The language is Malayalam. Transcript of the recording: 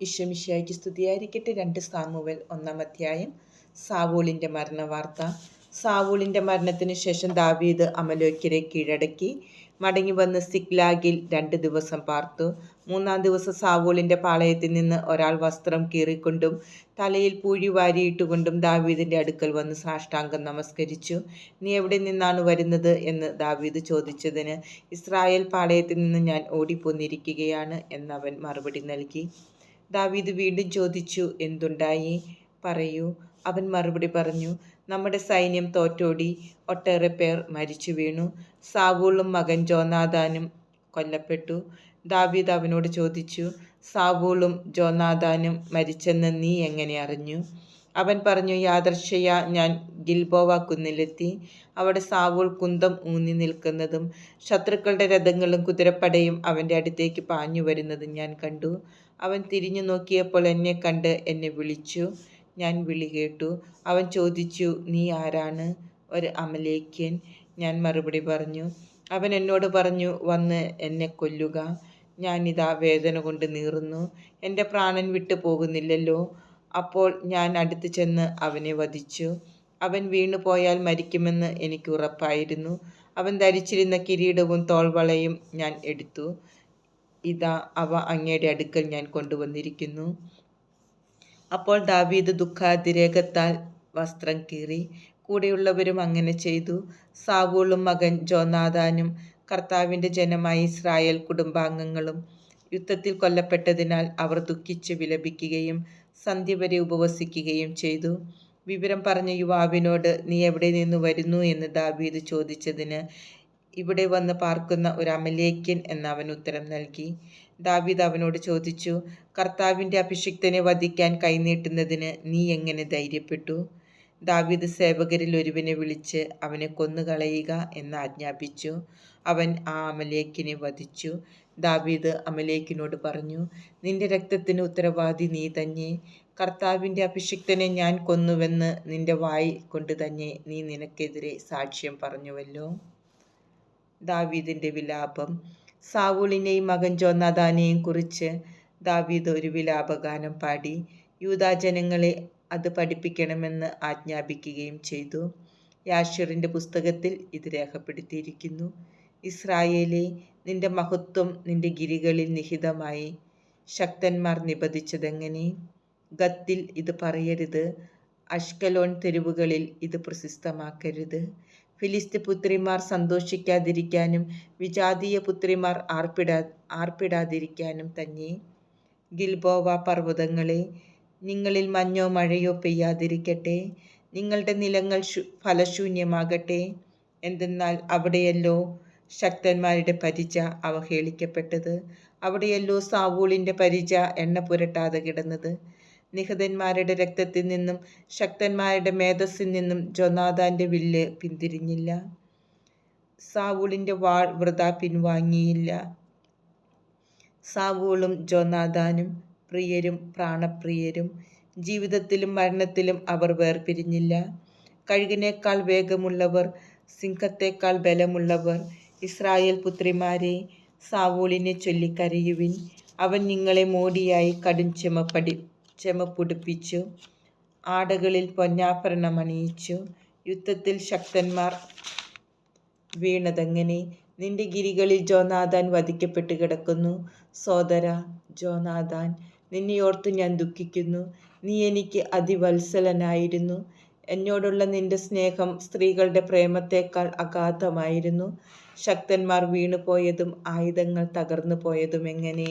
ഈശ്വമിശിയായിക്ക് സ്തുതിയായിരിക്കട്ടെ. രണ്ട് സാമുവൽ ഒന്നാം അധ്യായം. സാവൂളിന്റെ മരണവാർത്ത. സാവൂളിന്റെ മരണത്തിന് ശേഷം ദാവീദ് അമലോക്കരെ കീഴടക്കി. മടങ്ങി വന്ന് സിക്ലാഗിൽ രണ്ട് ദിവസം പാർത്തു. മൂന്നാം ദിവസം സാവൂളിന്റെ പാളയത്തിൽ നിന്ന് ഒരാൾ വസ്ത്രം കീറിക്കൊണ്ടും തലയിൽ പൂഴി വാരിയിട്ടുകൊണ്ടും ദാവീദിന്റെ അടുക്കൽ വന്ന് സാഷ്ടാംഗം നമസ്കരിച്ചു. നീ എവിടെ നിന്നാണ് വരുന്നത്? എന്ന് ദാവീദ് ചോദിച്ചതിന് ഇസ്രായേൽ പാളയത്തിൽ നിന്ന് ഞാൻ ഓടിപ്പോന്നിരിക്കുകയാണ് എന്നവൻ മറുപടി നൽകി. ദാവീദ് വീണ്ടും ചോദിച്ചു എന്തുണ്ടായി? പറയൂ. അവൻ മറുപടി പറഞ്ഞു നമ്മുടെ സൈന്യം തോറ്റോടി ഒട്ടേറെ പേർ മരിച്ചു വീണു. സാവൂളും മകൻ ജോനാദാനും കൊല്ലപ്പെട്ടു. ദാവീദ് അവനോട് ചോദിച്ചു സാവൂളും ജോനാദാനും മരിച്ചെന്ന് നീ എങ്ങനെ അറിഞ്ഞു? അവൻ പറഞ്ഞു യാദർശയ ഞാൻ ഗിൽബോവ കുന്നിലെത്തി അവിടെ സാവൂൾ കുന്തം ഊന്നി നിൽക്കുന്നതും ശത്രുക്കളുടെ രഥങ്ങളും കുതിരപ്പടയും അവന്റെ അടുത്തേക്ക് പാഞ്ഞു വരുന്നതും ഞാൻ കണ്ടു. അവൻ തിരിഞ്ഞു നോക്കിയപ്പോൾ എന്നെ കണ്ട് എന്നെ വിളിച്ചു. ഞാൻ വിളി കേട്ടു. അവൻ ചോദിച്ചു നീ ആരാണ്? ഒരു അമലേക്യൻ ഞാൻ മറുപടി പറഞ്ഞു. അവൻ എന്നോട് പറഞ്ഞു വന്ന് എന്നെ കൊല്ലുക. ഞാനിതാ വേദന കൊണ്ട് നീറുന്നു. എന്റെ പ്രാണൻ വിട്ടു പോകുന്നില്ലല്ലോ അപ്പോൾ ഞാൻ അടുത്ത് ചെന്ന് അവനെ വധിച്ചു. അവൻ വീണു പോയാൽ മരിക്കുമെന്ന് എനിക്ക് ഉറപ്പായിരുന്നു. അവൻ ധരിച്ചിരുന്ന കിരീടവും തോൾവളയും ഞാൻ എടുത്തു. ഇതാ അവ അങ്ങയുടെ അടുക്കൽ ഞാൻ കൊണ്ടുവന്നിരിക്കുന്നു. അപ്പോൾ ദാവീദ് ദുഃഖാതിരേകത്താൽ വസ്ത്രം കീറി കൂടെയുള്ളവരും അങ്ങനെ ചെയ്തു. സാവൂളും മകൻ ജോനാഥാനും കർത്താവിന്റെ ജനമായ ഇസ്രായേൽ കുടുംബാംഗങ്ങളും യുദ്ധത്തിൽ കൊല്ലപ്പെട്ടതിനാൽ അവർ ദുഃഖിച്ച് വിലപിക്കുകയും സന്ധ്യ വരെ ഉപവസിക്കുകയും ചെയ്തു. വിവരം പറഞ്ഞ യുവാവിനോട് നീ എവിടെ നിന്ന് വരുന്നു? എന്ന് ദാവീദ് ചോദിച്ചതിന് ഇവിടെ വന്ന് പാർക്കുന്ന ഒരു അമലേക്കൻ എന്ന് അവൻ ഉത്തരം നൽകി. ദാവീദ് അവനോട് ചോദിച്ചു കർത്താവിന്റെ അഭിഷിക്തനെ വധിക്കാൻ കൈനീട്ടുന്നതിന് നീ എങ്ങനെ ധൈര്യപ്പെട്ടു? ദാവീദ് സേവകരിൽ ഒരുവനെ വിളിച്ച് അവനെ കൊന്നുകളയുക എന്ന് ആജ്ഞാപിച്ചു. അവൻ ആ അമലേക്കിനെ വധിച്ചു. ദാവീദ് അമലേക്കിനോട് പറഞ്ഞു നിന്റെ രക്തത്തിന് ഉത്തരവാദി നീ തന്നെ. കർത്താവിന്റെ അഭിഷിക്തനെ ഞാൻ കൊന്നുവെന്ന് നിന്റെ വായി കൊണ്ട് തന്നെ നീ നിനക്കെതിരെ സാക്ഷ്യം പറഞ്ഞുവല്ലോ ദാവീദിന്റെ വിലാപം. സാവൂളിനെയും മകൻ ജോന്നാദാനെയും കുറിച്ച് ദാവീദ് ഒരു വിലാപഗാനം പാടി യൂതാജനങ്ങളെ അത് പഠിപ്പിക്കണമെന്ന് ആജ്ഞാപിക്കുകയും ചെയ്തു. യാഷിറിന്റെ പുസ്തകത്തിൽ ഇത് രേഖപ്പെടുത്തിയിരിക്കുന്നു. ഇസ്രായേലെ നിന്റെ മഹത്വം നിന്റെ ഗിരികളിൽ നിഹിതമായി. ശക്തന്മാർ നിബന്ധിച്ചതെങ്ങനെ? ഗത്തിൽ ഇത് പറയരുത്. അഷ്കലോൺ തെരുവുകളിൽ ഇത് പ്രസിദ്ധമാക്കരുത് ഫിലിസ്തി പുത്രിമാർ സന്തോഷിക്കാതിരിക്കാനും വിജാതീയ പുത്രിമാർ ആർപ്പിടാ ആർപ്പിടാതിരിക്കാനും തന്നെ. ഗിൽബോവ പർവതങ്ങളെ നിങ്ങളിൽ മഞ്ഞോ മഴയോ പെയ്യാതിരിക്കട്ടെ. നിങ്ങളുടെ നിലങ്ങൾ ഫലശൂന്യമാകട്ടെ. എന്തെന്നാൽ അവിടെയല്ലോ ശക്തന്മാരുടെ പരിച അവഹേളിക്കപ്പെട്ടത്. അവിടെയല്ലോ സാവൂളിന്റെ പരിച എണ്ണ പുരട്ടാതെ കിടന്നത്. നിഹതന്മാരുടെ രക്തത്തിൽ നിന്നും ശക്തന്മാരുടെ മേധസ്സിൽ നിന്നും ജൊനാഥാന്റെ വില്ല് പിന്തിരിഞ്ഞില്ല. സാവൂളിന്റെ വാൾ വൃത പിൻവാങ്ങിയില്ല. സാവൂളും ജോനാഥാനും പ്രിയരും പ്രാണപ്രിയരും ജീവിതത്തിലും മരണത്തിലും അവർ വേർപിരിഞ്ഞില്ല. കഴുകിനേക്കാൾ വേഗമുള്ളവർ സിംഹത്തേക്കാൾ ബലമുള്ളവർ ഇസ്രായേൽ പുത്രിമാരെ സാവൂളിനെ ചൊല്ലിക്കരയുവിൻ. അവൻ നിങ്ങളെ മോടിയായി കടും ചെമപ്പടി ചെമപ്പുടിപ്പിച്ചു. ആടകളിൽ പൊന്നാഭരണം അണിയിച്ചു. യുദ്ധത്തിൽ ശക്തന്മാർ വീണതെങ്ങനെ നിന്റെ ഗിരികളിൽ ജോനാഥാൻ വധിക്കപ്പെട്ട് കിടക്കുന്നു. സോദര ജോനാഥാൻ നിന്നെ ഓർത്ത് ഞാൻ ദുഃഖിക്കുന്നു. നീ എനിക്ക് അതിവത്സലനായിരുന്നു. എന്നോടുള്ള നിന്റെ സ്നേഹം സ്ത്രീകളുടെ പ്രേമത്തേക്കാൾ അഗാധമായിരുന്നു. ശക്തന്മാർ വീണുപോയതും ആയുധങ്ങൾ തകർന്നു പോയതും എങ്ങനെ?